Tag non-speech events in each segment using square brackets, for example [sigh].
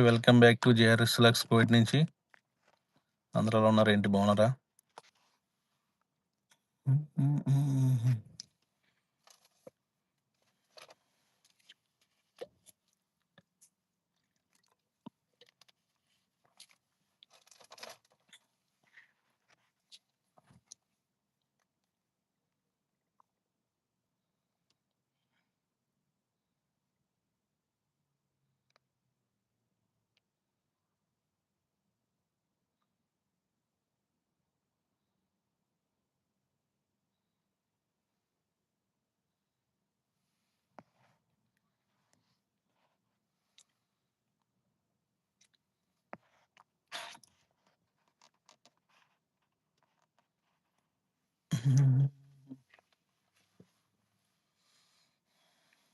Welcome back to JRS Lux covid నుంచి. అందరూ ఉన్నారు? ఏంటి బాగున్నారా?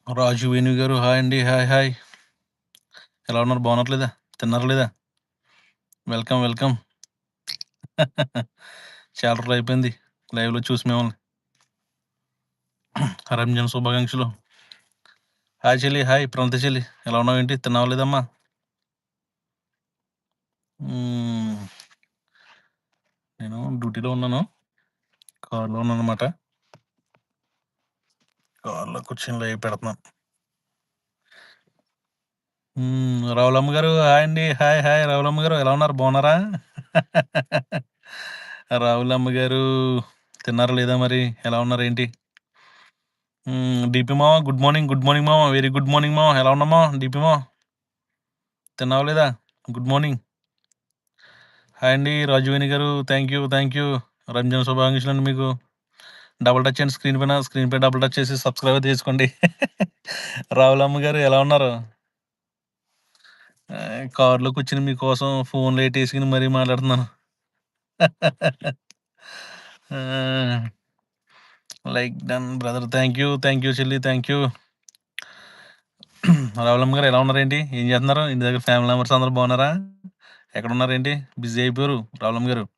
రాజు వేణు గారు హాయ్ అండి హాయ్ హాయ్. ఎలా ఉన్నారు? బాగున్నట్లేదా? తిన్నారు లేదా? Welcome welcome. [laughs] చాలా రోజులు అయిపోయింది. లైవ్లో చూసి మిమ్మల్ని. [clears throat] రంజాన్ శుభాకాంక్షలు. హాయ్ చెల్లి హాయ్ ప్రణత చెల్లి. ఎలా ఉన్నావు ఏంటి? తిన్నావా లేదమ్మా? నేను డ్యూటీలో ఉన్నాను. కార్లో అనమాట కార్లో కూర్చొని లైవ్ పెడుతున్నాను రావులమ్మ గారు హాయ్ అండి. Hi hi. రావులమ్మ గారు ఎలా ఉన్నారు? బాగున్నారా? [laughs] రావులమ్మ గారు తిన్నారు లేదా మరి? ఎలా ఉన్నారు? ఏంటి? డిపి మామ గుడ్ మార్నింగ్ గుడ్ మార్నింగ్ మామ. వెరీ గుడ్ మార్నింగ్ మామ. ఎలా ఉన్నామా డిపి మామ తిన్నావా లేదా? Good morning. హాయ్ అండి రాజువేణి గారు thank you thank you Ramzan శుభాకాంక్షలు అండి మీకు డబుల్ టచ్ అండి స్క్రీన్ పైన స్క్రీన్ పై డబుల్ టచ్ చేసి సబ్స్క్రైబ్ చేసుకోండి. [laughs] రావులమ్మ గారు ఎలా ఉన్నారు? ఆ, కారులో కూర్చుని మీకోసం ఫోన్ లైట్ వేసుకుని మరీ మాట్లాడుతున్నాను. Like done brother thank you thank you చెల్లి. థ్యాంక్ యూ రావులమ్మ గారు ఎలా ఉన్నారేంటి? ఏం చేస్తున్నారు? ఇంటి దగ్గర ఫ్యామిలీ మెంబర్స్ అందరూ బాగున్నారా? ఎక్కడ ఉన్నారేంటి? బిజీ అయిపోయారు రావులమ్మ గారు.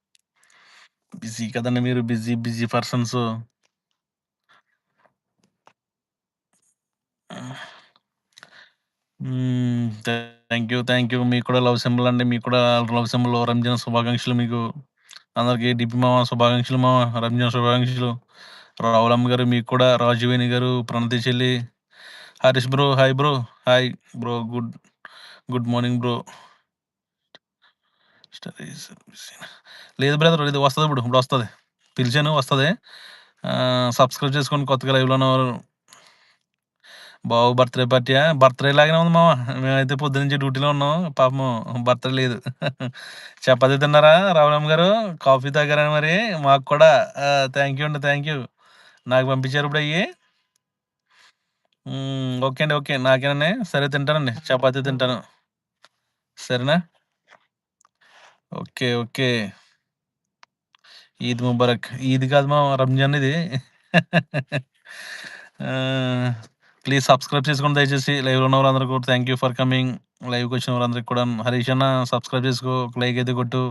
బిజీ కదండి మీరు busy busy persons. Thank you thank you మీకు కూడా లవ్ సింబల్ అండి. మీకు కూడా లవ్ సింబల్ రంజాన్ శుభాకాంక్షలు మీకు. అందరికి డిపి మామ శుభాకాంక్షలు మామ రంజాన్ శుభాకాంక్షలు. రావులమ్మ గారు మీకు కూడా రాజువేణి గారు ప్రణతి చెల్లి. Harish bro hi bro. Hi bro good good morning bro. లేదు బ్రదర్ ఇది వస్తుంది ఇప్పుడు. ఇప్పుడు వస్తుంది. పిలిచాను వస్తుంది. సబ్స్క్రైబ్ చేసుకోండి కొత్తగా లైవ్లో బాబు బర్త్డే పార్టీయా బర్త్డే లాగానే ఉంది మామ. మేమైతే పొద్దు నుంచి డ్యూటీలో ఉన్నాం. పాపం బర్త్డే లేదు. [laughs] చపాతీ తిన్నారా రావులమ్మ గారు? కాఫీ తాగారని మరి. మాకు కూడా థ్యాంక్ యూ అండి థ్యాంక్ యూ నాకు పంపించారు ఇప్పుడు అయ్యి. ఓకే అండి ఓకే. నాకేనండి. సరే తింటానండి. చపాతీ తింటాను. సరేనా? Okay okay. ఈద్ ముబారక్. ఈద్ కాదు మా రంజాన్ ఇది. ప్లీజ్ సబ్స్క్రైబ్ చేసుకోండి దయచేసి. లైవ్లో ఉన్న వాళ్ళందరూ కూడా థ్యాంక్ యూ ఫర్ కమింగ్ లైవ్కి వచ్చిన వాళ్ళందరికి కూడా. హరీష్ అన్న సబ్స్క్రైబ్ చేసుకో. లైక్ అయితే కొట్టు.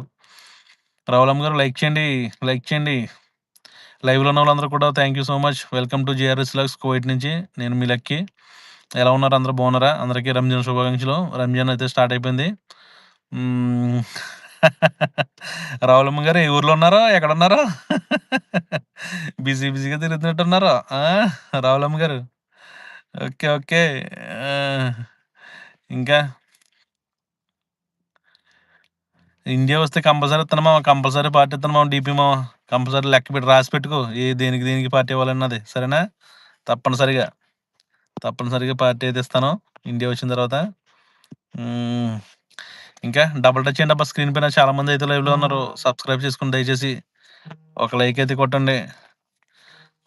రావులమ్మ గారు లైక్ చేయండి. లైక్ చేయండి. లైవ్లో ఉన్న వాళ్ళందరూ కూడా thank you so much welcome to GRS Lux covid నుంచి. నేను మీ లక్కి. ఎలా ఉన్నారు? అందరూ బాగున్నారా? అందరికీ రంజాన్ శుభాకాంక్షలు. రంజాన్ అయితే స్టార్ట్ అయిపోయింది. రావులమ్మ గారు ఏ ఊర్లో ఉన్నారో? ఎక్కడ ఉన్నారో బిజీ బిజీగా తిరుగుతున్నట్టున్నారో? ఆ? రావులమ్మ గారు. Okay okay. ఇంకా? ఇండియా వస్తే కంపల్సరీ ఇస్తున్నామా కంపల్సరీ పార్టీ ఇస్తున్నామా డీపీ మా కంపల్సరీ లెక్క పెట్టి రాసి పెట్టుకో. ఏ దేనికి దేనికి పార్టీ ఇవ్వాలన్నది. సరేనా? తప్పనిసరిగా. తప్పనిసరిగా పార్టీ అయితే ఇస్తాను. ఇండియా వచ్చిన తర్వాత. ఇంకా డబుల్ టచ్ చేయండి అబ్బా స్క్రీన్ పైన చాలా మంది అయితే లైవ్లో ఉన్నారు. సబ్స్క్రైబ్ చేసుకుని దయచేసి ఒక లైక్ అయితే కొట్టండి.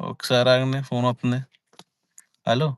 ఒకసారి ఆగండి ఫోన్ వస్తుంది హలో